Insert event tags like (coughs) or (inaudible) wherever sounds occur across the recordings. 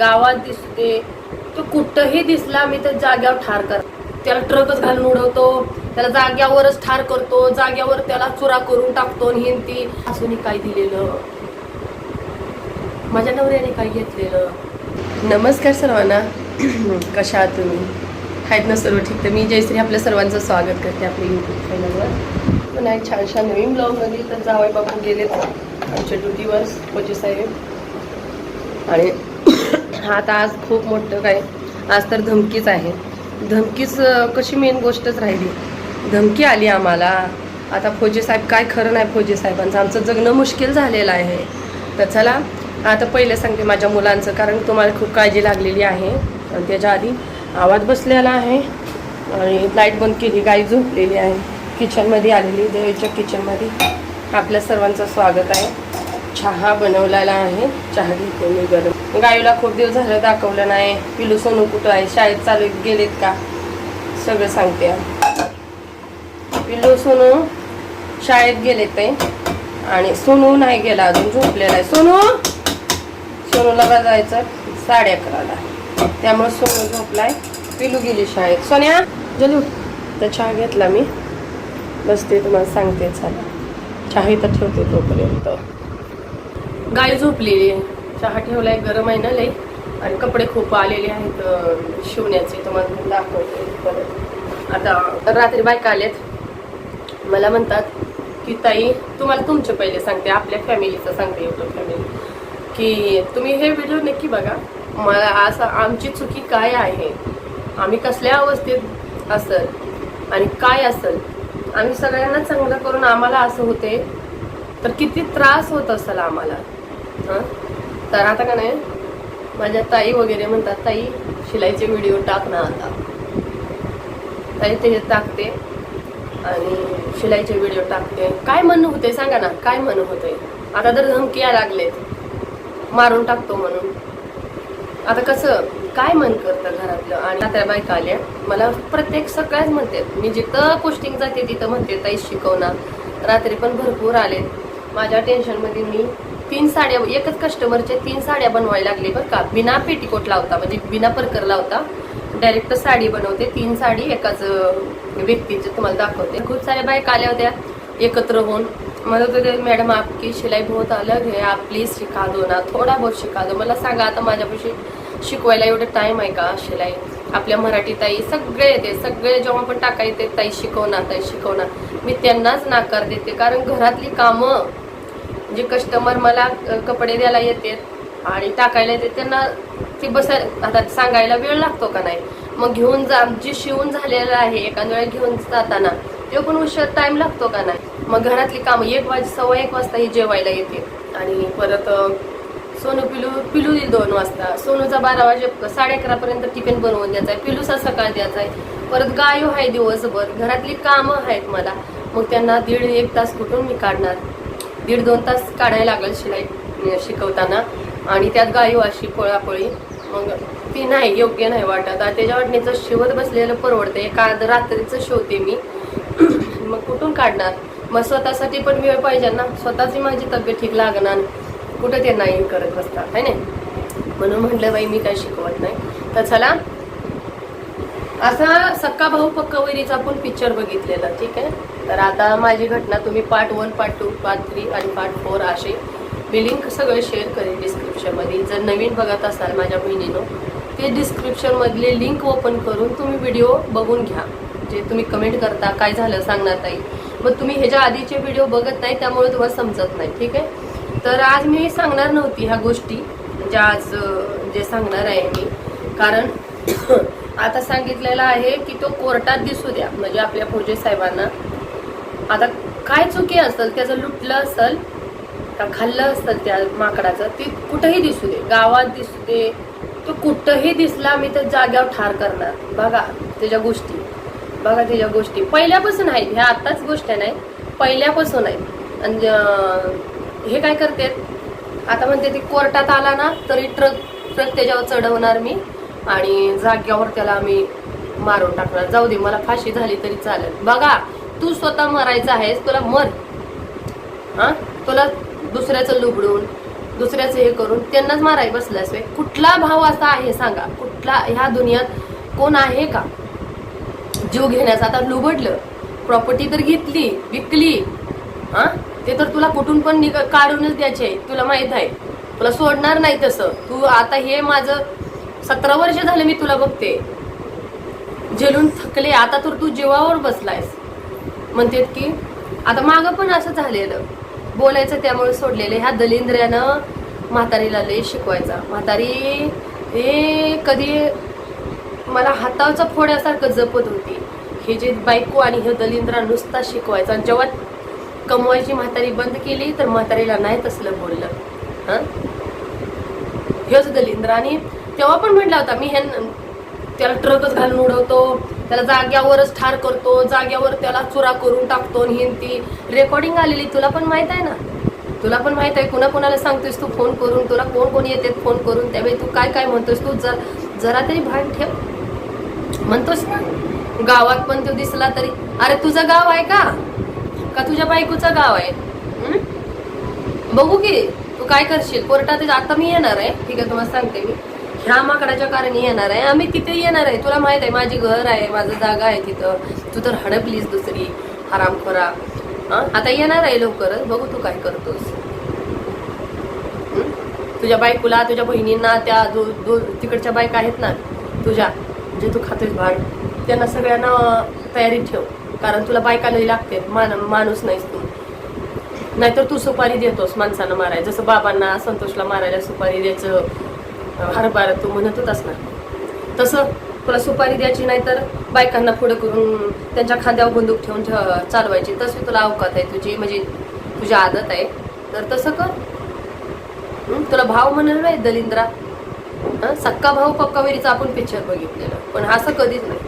गावात दिसते. तो कुठंही दिसला मी तर जाग्यावर ठार कर त्याला ट्रकच घालून उडवतो. त्याला जाग्यावरच ठार करतो. जाग्यावर त्याला चुरा करून टाकतो आणि हिंती असून काय दिलेलं? माझ्या नवऱ्याने काय घेतलेलं? नमस्कार सर्वांना. (clears throat) कशा आहात तुम्ही? आहेत ना सर्व ठीक? तर मी जयश्री आपल्या सर्वांचं स्वागत करते आपल्या यूट्यूब चॅनलवर पुन्हा एक छानशा नवीन ब्लॉगमध्ये तर जावई बाबा गेलेत आमच्या ड्युटीवर कोची साहेब. आणि आता आज खूप मोठं काय आज तर धमकीच आहे. धमकीच कशी मेन गोष्टच राहिली? धमकी आली आम्हाला. आता फौजीसाहेब काय खरं नाही फौजी साहेबांचं. आमचं जगणं मुश्किल झालेलं आहे. तर चला आता पहिले सांगते माझ्या मुलांचं कारण तुम्हाला खूप काळजी लागलेली आहे. आणि त्याच्या आधी आवाज बसलेला आहे. आणि लाइट बंद केली गाई झोपलेली आहे. किचनमध्ये आलेली देवीच्या किचनमध्ये. आपल्या सर्वांचं स्वागत आहे. चहा बनवलेला आहे. चहा घेते मी गरम. गाईला खूप दिवस झालं दाखवलं नाही. पिलू सोनू कुठं आहे? शाळेत चालू गेलेत का? सगळं सांगते. पिल्लू सोनू शाळेत गेले ते. आणि सोनू नाही गेला अजून झोपलेला आहे. सोनू! सोनूला जायचं साडे अकराला. त्यामुळे सोनू झोपलाय. पिलू गेली शाळेत. सोन्या! जलू तर चहा घेतला मी. बसते तुम्हाला सांगते. चला. चहा इथं ठेवते तोपर्यंत. गाय झोपलेली आहे चहा ठेवलाय गरम आहे ना लई? आणि कपडे खूप आलेले आहेत शिवण्याचे तुम्हाला दाखवते परत. आता रात्री बायका आल्यात. मला म्हणतात की ताई तुम्हाला तुमचे पहिले सांगते आपल्या फॅमिलीचं सांगते युट्यूब फॅमिली. की तुम्ही हे व्हिडिओ नक्की बघा. मला असं आमची चुकी काय आहे? आम्ही कसल्या अवस्थेत असल? आणि काय असल? आम्ही सगळ्यांना चांगलं करून आम्हाला असं होते. तर किती त्रास होत असेल आम्हाला? हां? तर आता का नाही माझ्या ताई वगैरे म्हणतात ताई शिलाईचे व्हिडिओ टाक ना आता. ताई ते टाकते आणि शिलाईचे व्हिडिओ टाकते. काय म्हणणं होते सांगा ना काय म्हणणं होते आता तर धमकी यायला लागलेत. मारून टाकतो म्हणून. आता कसं काय मन करतं घरातलं? आणि आता बायका आल्या. मला प्रत्येक सगळ्याच म्हणते मी जिथं पोस्टिंग जाते तिथं म्हणते ताई शिकवणार रात्री पण भरपूर आले माझ्या टेन्शनमध्ये मी तीन साड्या एकच कस्टमरच्या तीन साड्या बनवायला लागले बरं का. बिना पेटीकोट लावता म्हणजे बिना परकर लावता. डायरेक्ट साडी बनवते तीन साडी एकाच व्यक्तीचे तुम्हाला दाखवते. खूप साऱ्या बायका आल्या होत्या एकत्र होऊन. म्हणत होते मॅडम आपकी शिलाई बहुत अलग है आप प्लीज शिका दो ना थोडा बहुत शिका दो. मला सांगा आता माझ्यापाशी शिकवायला एवढं टाईम आहे का शिलाई? आपल्या मराठी ताई सगळे येते सगळे जेव्हा पण टाकायचे ताई शिकवणार ताई शिकवणार मी त्यांनाच नाकार देते कारण घरातली कामं जे कस्टमर मला कपडे द्यायला येतात आणि टाकायला येते त्यांना ते बसाय आता सांगायला वेळ लागतो का नाही? मग घेऊन जा जे शिवून झालेलं आहे एखाद्या वेळा घेऊन जाताना ते पण उशीर टाइम लागतो का नाही? मग घरातली कामं एक वाज सव्वा एक वाजता ही जेवायला येते. आणि परत सोनू पिलू पिलू येईल दोन वाजता. सोनूचा बारा वाजे साडे अकरापर्यंत टिफिन बनवून द्यायचा आहे पिलूचा सकाळ द्यायचा आहे. परत गायो आहे दिवसभर घरातली कामं आहेत मला. मग त्यांना दीड एक तास कुठून मी काढणार? दीड दोन तास काढायला लागेल शिलाई शिकवताना. आणि त्यात गायू अशी पोळापोळी. मग ती नाही योग्य नाही वाटत. आता त्याच्या वाटणीचं शिवत बसलेलं परवडते एका रात्रीचं शिवते मी. (clears throat) मग कुठून काढणार? मग स्वतःसाठी पण वेळ पाहिजे ना. स्वतःची माझी तब्येत ठीक लागणार. कुठं ते नाही करत बसतात है नाही? म्हणून म्हटलं बाई मी काय शिकवत नाही. तर चला. असा सक्का भाऊ पक्कवैरीचा पण पिक्चर बघितलेला ठीक आहे? तर आता माझी घटना तुम्ही part one part two part three आणि पार्ट फोर असे मी लिंक सगळे शेअर करेन डिस्क्रिप्शनमध्ये जर नवीन बघत असाल माझ्या बहिणीनं ते डिस्क्रिप्शनमधले लिंक ओपन करून तुम्ही व्हिडिओ बघून घ्या. जे तुम्ही कमेंट करता काय झालं सांगणार ताई. मग तुम्ही ह्याच्या आधीचे व्हिडिओ बघत नाही त्यामुळे तुम्हाला समजत नाही ठीक आहे? तर आज मी सांगणार नव्हती ह्या गोष्टी म्हणजे आज जे सांगणार आहे मी. कारण (coughs) आता सांगितलेलं आहे की तो कोर्टात दिसू द्या म्हणजे आपल्या फौजे साहेबांना. आता काय चुकी असेल त्याचं लुटलं असेल का खाल्लं असेल त्या माकडाचं ते कुठंही दिसू दे गावात दिसू दे तो कुठंही दिसला मी तर जाग्यावर ठार करणार. बघा त्याच्या गोष्टी. बघा त्याच्या गोष्टी. पहिल्यापासून आहेत ह्या आत्ताच गोष्ट नाही पहिल्यापासून आहेत. आणि हे काय करते? आता म्हणते ती कोर्टात आला ना तरी ट्रक ट्रक त्याच्यावर चढवणार मी आणि जाग्यावर त्याला आम्ही मारून टाकणार. जाऊ दे मला फाशी झाली तरी चालेल. बघा तू स्वतः मरायचं आहेस तुला मर. हा? तुला दुसऱ्याचं लुबडून दुसऱ्याचं हे करून त्यांनाच माराय बसल्यास वे. कुठला भाव असा आहे सांगा? कुठला ह्या दुनियात कोण आहे का? जीव घेण्याचं. आता लुबडलं प्रॉपर्टी तर घेतली विकली. हा? ते तर तुला कुठून पण निघ काढूनच द्यायचे. तुला माहीत आहे. तुला सोडणार नाही तसं. तू आता हे माझं सतरा वर्ष झालं मी तुला बघते. झेलून थकले. आता तर तू जीवावर बसलायस. म्हणतेत की आता मागं पण असं झालेलं. बोलायचं त्यामुळे सोडलेलं. ह्या दलिंद्र्यानं म्हातारीला लय शिकवायचा. म्हातारी हे कधी मला हातावचा फोड्यासारखं जपत होती. हे जे बायको आणि हे दलिंद्रा नुसता शिकवायचा. आणि जेव्हा कमवायची म्हातारी बंद केली तर म्हातारीला नाही तसलं बोललं. हां? हेच दलिंद्र. आणि तेव्हा पण म्हटला होता मी हे त्याला ट्रकच घालून उडवतो. त्याला जाग्यावरच ठार करतो जाग्यावर त्याला चुरा करून टाकतो आणि ती रेकॉर्डिंग आलेली. तुला पण माहीत आहे ना? तुला पण माहीत आहे कुणा कुणाला सांगतोयस तू फोन करून? तुला कोण कोण येते फोन करून? त्यावेळी तू काय काय म्हणतोस तू? जर जरा तरी भान ठेव. म्हणतोस ना? गावात पण तो दिसला तरी. अरे तुझं गाव आहे का? का तुझ्या बायकोचं गाव आहे? बघू की तू काय करशील? कोर्टात आता मी येणार आहे. ठीक आहे तुम्हाला सांगते मी. ह्या माकडाच्या कारणी येणार आहे. आम्ही तिथे येणार आहे. तुला माहीत आहे माझी घर आहे माझं जागा आहे तिथं. तू तर हडपलीस दुसरी आराम करा आता येणार आहे लवकरच बघू तू काय करतोस. तुझ्या बायकोला तुझ्या बहिणींना त्या दो दो तिकडच्या बायका आहेत ना तुझ्या जे तू खातेस भाड त्यांना सगळ्यांना तयारीत ठेव. कारण तुला बायका लई लागते मान माणूस नाहीस तू. नाहीतर तू सुपारी देतोस माणसानं मारायला. जसं बाबांना संतोषला मारायला सुपारी द्यायचं हरभरा तू म्हणतच असणार. ना तसं तुला सुपारी द्यायची नाही तर बायकांना पुढे करून त्यांच्या खांद्यावर बंदूक ठेवून चालवायची. तशी तुला अवकात आहे तुझी म्हणजे तुझी आदत आहे. तर तसं कर. तुला भाव म्हणाल नाही दलिंद्रा? सक्का भाऊ पक्का विरीचा आपण पिक्चर बघितलेलं. पण असं कधीच नाही.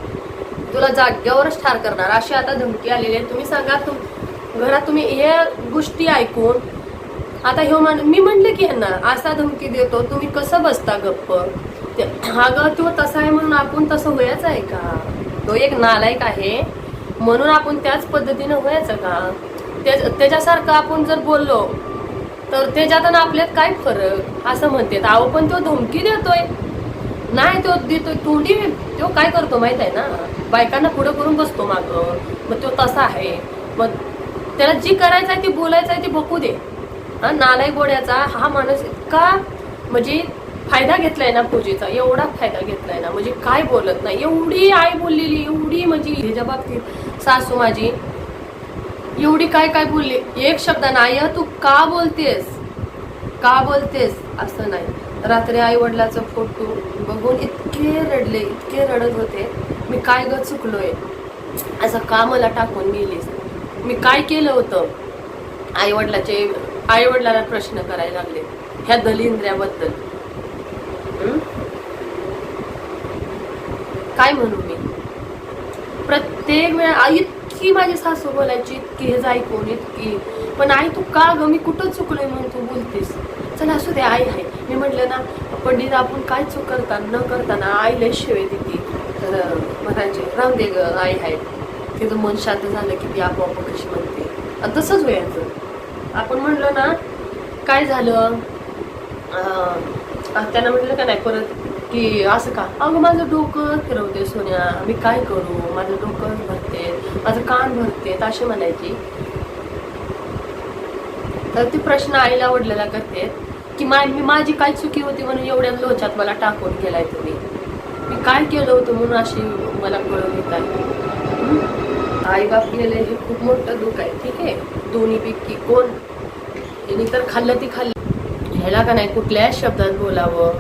तुला जाग्यावरच ठार करणार. अशी आता धमकी आलेली आहे. तुम्ही सांगा तुम घरात तुम्ही हे गोष्टी ऐकून आता ह्यो मान मी म्हणलं की यांना असा धमकी देतो तुम्ही कसं बसता गप्प? हा ग तो तसा आहे म्हणून आपण तसं व्हायचं आहे का? तो एक नालायक आहे म्हणून आपण त्याच पद्धतीनं व्हायचं का? त्याच्यासारखं आपण जर बोललो तर त्याच्यात आणि आपल्यात काय फरक? असं म्हणते अहो पण तो धमकी देतोय. नाही तो देतोय. तोंडी तो काय करतो माहीत आहे ना? बायकांना पुढं करून बसतो माग. मग तो तसा आहे. मग त्याला जी करायचं आहे ती बोलायचं आहे ती बकू दे. नालाय गोड्याचा हा माणूस इतका म्हणजे फायदा घेतलाय ना पूजेचा एवढा फायदा घेतलाय ना म्हणजे काय बोलत नाही. एवढी आई बोललेली एवढी म्हणजे ह्याच्या बाबतीत सासू माझी एवढी काय काय बोलली? एक शब्द नाही तू का बोलतेस? का बोलतेस? असं नाही. रात्री आई वडिलाचा फोटो बघून इतके रडले इतके रडत होते मी काय ग चुकलोय? असं का मला टाकून गेलीस? मी काय केलं होतं? आई वडिलाचे आई प्रश्न करायला लागले ह्या दलिंद्र्याबद्दल. काय म्हणू मी? प्रत्येक वेळा आई इतकी माझी सासू बोलायची इतकी हे ऐकून इतकी. पण आई तू का ग? मी कुठं चुकलोय म्हणून तू बोलतेस? चला असू दे आई आहे. मी म्हटलं ना पंडित आपण काय चूक करताना न करताना आईला शिवे देते. तर म्हणायचे राम दे ग आई आहे. तिचं मन शांत झालं की ती आपोआप कशी म्हणते. आणि तसंच व्हायचं आपण म्हणलं ना काय झालं? त्यांना म्हटलं का नाही परत की असं का? अगं माझं डोकं फिरवते सोन्या. मी काय करू? माझं डोकं भरते माझं कान भरते असे म्हणायची. तर ते प्रश्न आईला आवडलेला करते की माय मी माझी काय चुकी होती म्हणून एवढ्या लोच्यात मला टाकून गेलाय तुम्ही? मी काय केलं होतं म्हणून अशी मला कळून येत आहे आई बाप गेले हे खूप मोठं दुःख आहे ठीक आहे? दोन्हीपैकी कोण? यांनी तर खाल्लं ती खाल्लं. ह्याला का नाही कुठल्या शब्दात बोलावं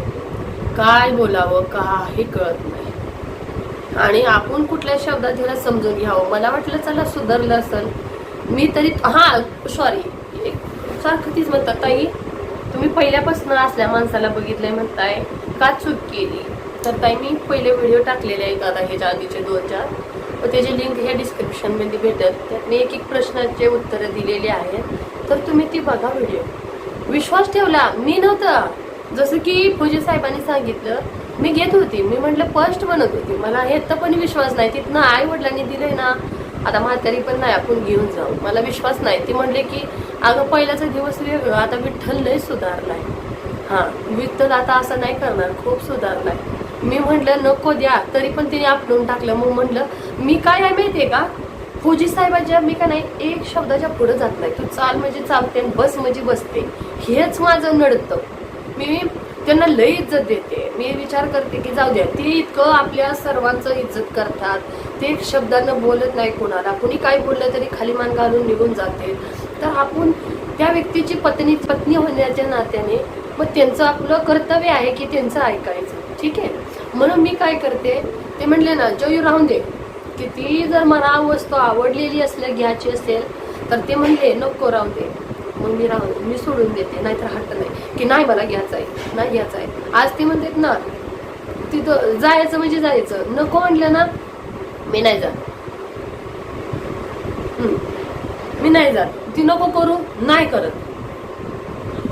काय बोलावं काही कळत नाही. आणि आपण कुठल्या शब्दात हिला समजून घ्यावं? मला वाटलं चला सुधारलं असेल. मी तरी हां सॉरी सारखं तीच म्हणतात ताई तुम्ही पहिल्यापासून असल्या माणसाला बघितलंय म्हणताय का चूक केली? तर ताई मी पहिले व्हिडिओ टाकलेले आहेत आता ह्याच्या आधीचे दोन चार. व त्याची लिंक हे डिस्क्रिप्शनमध्ये भेटत त्यात मी एक एक प्रश्नाचे उत्तरं दिलेली आहेत. तर तुम्ही ती बघा व्हिडिओ विश्वास ठेवला मी नव्हता. जसं की पूजे साहेबांनी सांगितलं मी घेत होती. मी म्हटलं फर्स्ट म्हणत होती. मला हे तर पण विश्वास नाही. तिथनं आई वडिलांनी दिलंय ना आता म्हातारी पण नाही आपण घेऊन जाऊ. मला विश्वास नाही. ती म्हणले की अगं पहिल्याचा दिवस वेगळं. आता विठ्ठल लय सुधारलाय. हां विठ्ठल आता असं नाही करणार. खूप सुधारलाय. मी म्हटलं नको द्या. तरी पण तिने आपलून टाकलं. मग म्हटलं मी काय आहे माहितीये का? फौजी साहेबाच्या मी का नाही एक शब्दाच्या पुढे जात नाही. तू चाल म्हणजे चालते आणि बस म्हणजे बसते. हेच माझं नडतं. मी त्यांना लय इज्जत देते. मी विचार करते की जाऊ द्या. ते इतकं आपल्या सर्वांचं इज्जत करतात. ते एक शब्दानं बोलत नाही कोणाला. कुणी काय बोललं तरी खाली मान घालून निघून जाते. तर आपण त्या व्यक्तीची पत्नी पत्नी होण्याच्या नात्याने मग त्यांचं आपलं कर्तव्य आहे की त्यांचं ऐकायचं. ठीक आहे? म्हणून मी काय करते ते म्हटले ना जयू राहून दे. किती जर मला वस्तू आवडलेली असल्या घ्यायची असेल तर ते म्हणले नको राहून दे. मग मी राहून मी सोडून देते नाहीतर हट्ट नाही. की नाही मला घ्यायचं आहे नाही घ्यायचं आहे. आज ते म्हणतात ना तिथं जायचं म्हणजे जायचं. नको म्हटलं ना मी नाही जात. मी नाही जात. ती नको करू नाही करत.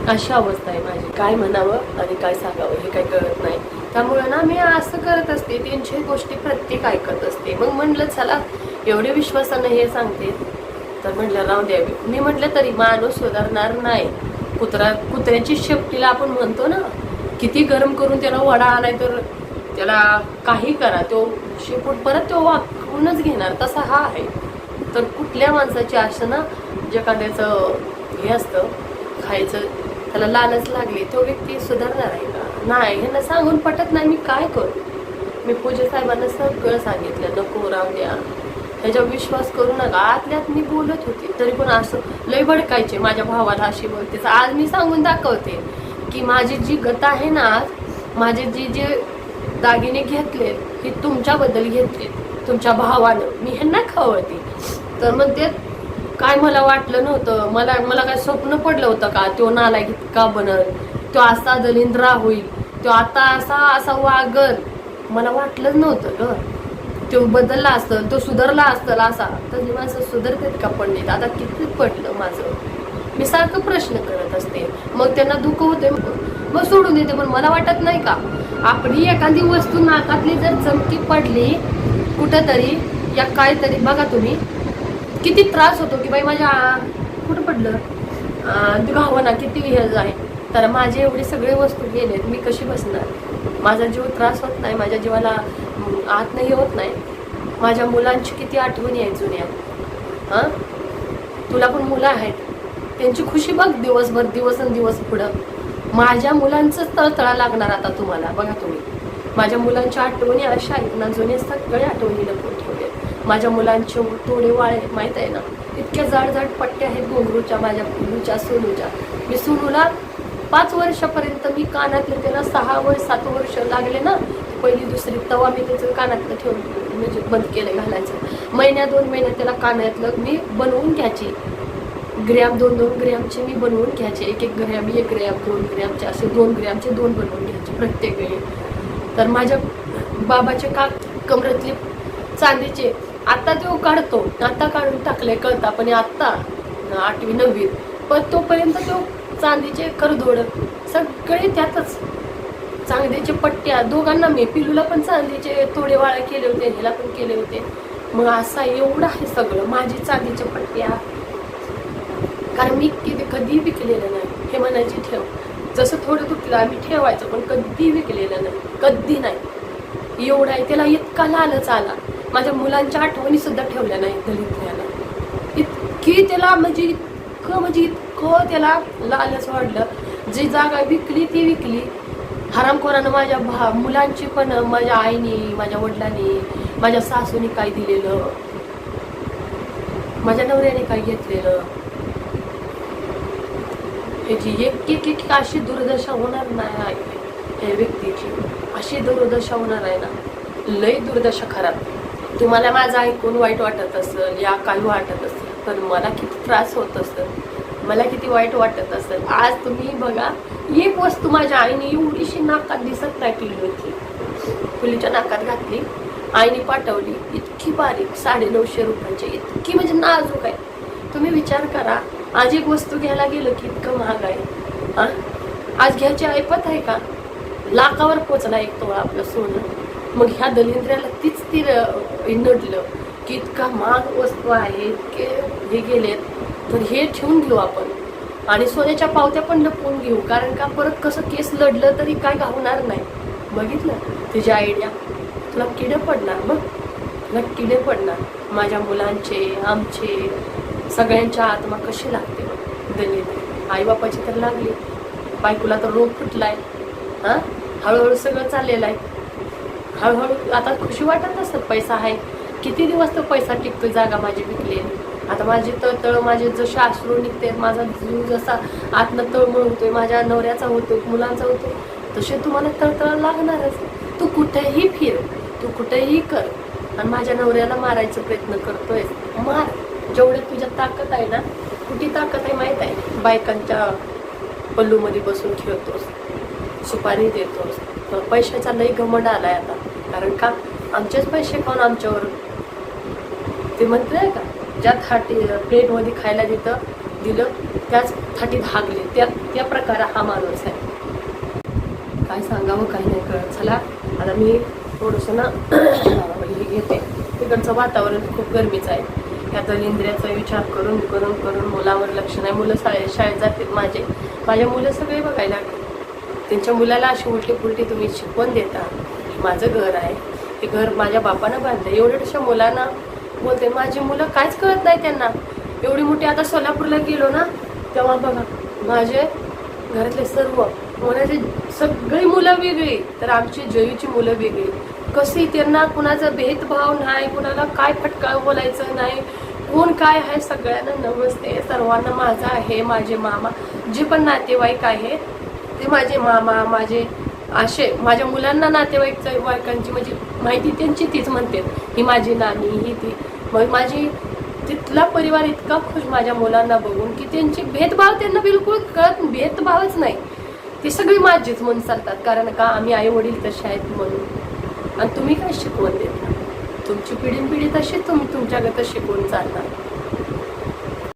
अशी अवस्था आहे माझी. काय म्हणावं आणि काय सांगावं हे काही कळत नाही. त्यामुळे ना मी असं करत असते त्यांची गोष्टी प्रत्येक ऐकत असते. मग म्हटलं चला एवढे विश्वासानं हे सांगते. तर म्हटलं राहू द्यावी मी म्हटलं तरी माणूस सुधारणार नाही. कुत्रा कुत्र्याची शेपटीला आपण म्हणतो ना किती गरम करून त्याला वडा आलाय तर त्याला काही करा. तो शेपूट परत तो वाकूनच घेणार. तसा हा आहे. तर कुठल्या माणसाची आशा ना एखाद्याचं हे असतं खायचं त्याला लालच लागली तो व्यक्ती सुधारणार आहे का? नाही ह्यांना सांगून पटत नाही मी काय करू. मी पूजा साहेबांना सगळं सांगितलं नको राहू द्या. ह्याच्यावर विश्वास करू नका. आतल्यात मी बोलत होते तरी पण असं लय भडकायचे माझ्या भावाला अशी बोलते. तर आज मी सांगून दाखवते की माझी जी गत आहे ना आज माझे जे जे दागिने घेतले ते तुमच्याबद्दल घेतले तुमच्या भावानं. मी ह्यांना खवळते. तर मग ते काय मला वाटलं नव्हतं? मला मला काय स्वप्न पडलं होतं का? तो नालायक इतका बनल. तो असा दलिंद्रा होईल. तो आता असा असा वागल मला वाटलंच नव्हतं ग. तो बदलला असतं तो सुधारला असतं असा. तर ही माणसं सुधारतात का पडलीत आता किती पडलं माझं. मी सारखं प्रश्न करत असते. मग त्यांना दुःख होते मग. सोडून देते पण मला वाटत नाही का? आपली एखादी वस्तू नाकातली जर चमकी पडली कुठंतरी या काहीतरी बघा तुम्ही किती त्रास होतो की बाई माझ्या कुठं पडलं? घावना किती हे आहे तर माझे एवढे सगळे वस्तू गेलेत मी कशी बसणार? माझा जीव त्रास होत नाही माझ्या जीवाला आत नाही होत नाही. माझ्या मुलांची किती आठवणी आहे जुन्या. हां? तुला पण मुलं आहेत. त्यांची खुशी बघ दिवसभर दिवस आणि दिवस पुढं. माझ्या मुलांचंच तळतळा लागणार आता तुम्हाला बघा तुम्ही. माझ्या मुलांच्या आठवणी अशा आहेत ना जुने सगळे आठवणी लपवून ठेवले. माझ्या मुलांचे तोडे वाळे माहीत आहे ना? इतक्या जाड जाड पट्ट्या आहेत घोंगरूच्या माझ्या मुलूच्या सोनूच्या. मी सोनूला पाच वर्षापर्यंत मी कानातले त्याला सहा वर्ष सात वर्ष लागले ना पहिली दुसरी तवा मी त्याचं कानातलं ठेवून म्हणजे बंद केलं घालायचं. महिन्या दोन महिन्यात त्याला कानातलं मी बनवून घ्यायची. ग्रॅम दोन दोन ग्रॅमचे मी बनवून घ्यायचे. एक एक ग्रॅम एक ग्रॅम दोन ग्रॅमचे असे दोन ग्रॅमचे दोन बनवून घ्यायचे प्रत्येक वेळी. तर माझ्या बाबाचे का कमरेतले चांदीचे आता तो काढतो. आता काढून टाकले कळता. पण आत्ता आठवी नववी. पण तोपर्यंत तो चांदीचे करदोड सगळे त्यातच. चांदीचे पट्ट्या दोघांना मी पिलूला पण चांदीचे तोडे वाळे केले होते ह्याला पण केले होते. मग असा एवढं आहे सगळं माझी चांदीच्या पट्ट्या. कारण मी किती कधी विकलेलं नाही हे म्हणायची ठेव. जसं थोडं तुटलं आम्ही ठेवायचं पण कधी विकलेलं नाही कधी नाही. एवढा आहे त्याला इतका लालच आला. माझ्या मुलांच्या आठवणीसुद्धा ठेवल्या नाही दलित इतकी त्याला म्हणजे इतकं म्हणजे इतकं त्याला लालच वाढलं जी जागा विकली ती विकली. हरामखोरानं माझ्या भा मुलांची पण माझ्या आईनी माझ्या वडिलांनी माझ्या सासूनी काय दिलेलं? माझ्या नवऱ्याने काय घेतलेलं? ह्याची एक एक एक अशी दुर्दशा होणार नाही. या व्यक्तीची अशी दुर्दशा होणार आहे ना. लय दुर्दशा खराब. तुम्हाला माझं ऐकून वाईट वाटत असेल या काही वाटत असेल पण मला किती त्रास होत असेल. मला किती वाईट वाटत असेल. आज तुम्ही बघा एक वस्तू माझ्या आईने एवढीशी नाकात दिसत नाही पिली होती. फुलीच्या नाकात घातली आईने पाठवली इतकी बारीक साडे नऊशे रुपयाची इतकी म्हणजे नाजूक आहे. तुम्ही विचार करा आज एक वस्तू घ्यायला गेलं की इतकं महाग आहे. हां? आज घ्यायची ऐपत आहे का? लाखावर पोचला एक तोळा आपलं सोनं. मग ह्या दलिंद्र्याला तीच ती नडलं की इतका महाग वस्तू आहे इतके हे गेलेत. तर हे ठेवून घेऊ आपण. आणि सोन्याच्या पावत्या पण लपवून घेऊ कारण का परत कसं केस लढलं तरी काय घावणार नाही. बघितलं? तुझ्या आयडिया तुला किडे पडणार मग? तुला किडे पडणार. माझ्या मुलांचे आमचे सगळ्यांच्या आत्मा कशी लागते दलित आईबापाची तर लागली. बायकोला तर रोग फुटलाय. हां? हळूहळू सगळं चाललेलं आहे. हळूहळू आता खुशी वाटत नसतं पैसा आहे. किती दिवस तो पैसा टिकतो जागा माझी विकलेली आता माझी तळतळ माझे जसे आश्रू निघते माझा जीव जसा आतनं तळमळ होतोय माझ्या नवऱ्याचा होतो मुलांचा होतो तसे तुम्हाला तळतळ लागणारच. तू कुठेही फिर तू कुठेही कर आणि माझ्या नवऱ्याला मारायचा प्रयत्न करतोय. मार. जेवढे तुझ्या ताकद आहे ना कुठे ताकद आहे माहीत आहे? बायकांच्या पल्लूमध्ये बसून खेळतोस सुपारी देतोस. तर पैशाचा लई घमंड आलाय आता. कारण का? आमचेच पैसे खाऊन आमच्यावर. ते म्हणते का? ज्या थाटी प्लेटमध्ये खायला देतं दिलं त्याच थाटीत धागले. त्या त्या प्रकार हा माणूस आहे. काय सांगावं काही नाही कळत. चला आता मी थोडंसं ना (coughs) हे घेते. तिकडचं वातावरण खूप गरमीचं आहे. ह्या इंद्रियाचा विचार करून करून करून मुलावर लक्ष नाही. मुलं शाळे शाळेत जातात माझे. माझे मुलं सगळे बघायला त्यांच्या मुलाला अशी उलटी पुलटी तुम्ही शिकवण देता. माझं घर आहे. हे घर माझ्या बापानं बांधलं. एवढ्याशा मुलांना बोलते माझी मुलं काहीच कळत नाही त्यांना. एवढी मोठी आता सोलापूरला गेलो ना तेव्हा बघा माझे घरातले सर्व मुलाचे सगळी मुलं वेगळी तर आमची जयूची मुलं वेगळी. कशी त्यांना कुणाचा भेदभाव नाही कुणाला काय फटका बोलायचं नाही कोण काय आहे सगळ्यांना नमस्ते सर्वांना माझा आहे माझे मामा जे पण नातेवाईक आहे ते माझे मामा माझे असे माझ्या मुलांना नातेवाईक वायकांची म्हणजे माहिती त्यांची तीच म्हणते. ही माझी नानी ही ती. मग माझी तिथला परिवार इतका खुश माझ्या मुलांना बघून की त्यांची भेदभाव त्यांना बिलकुल कळत भेदभावच नाही. ती सगळी माझीच म्हणून चालतात कारण का आम्ही आई वडील तसे आहेत म्हणून. आणि तुम्ही काय शिकवण देता? तुमची पिढी पिढी तशी तुम्ही तुमच्याकडे शिकवून चालणार.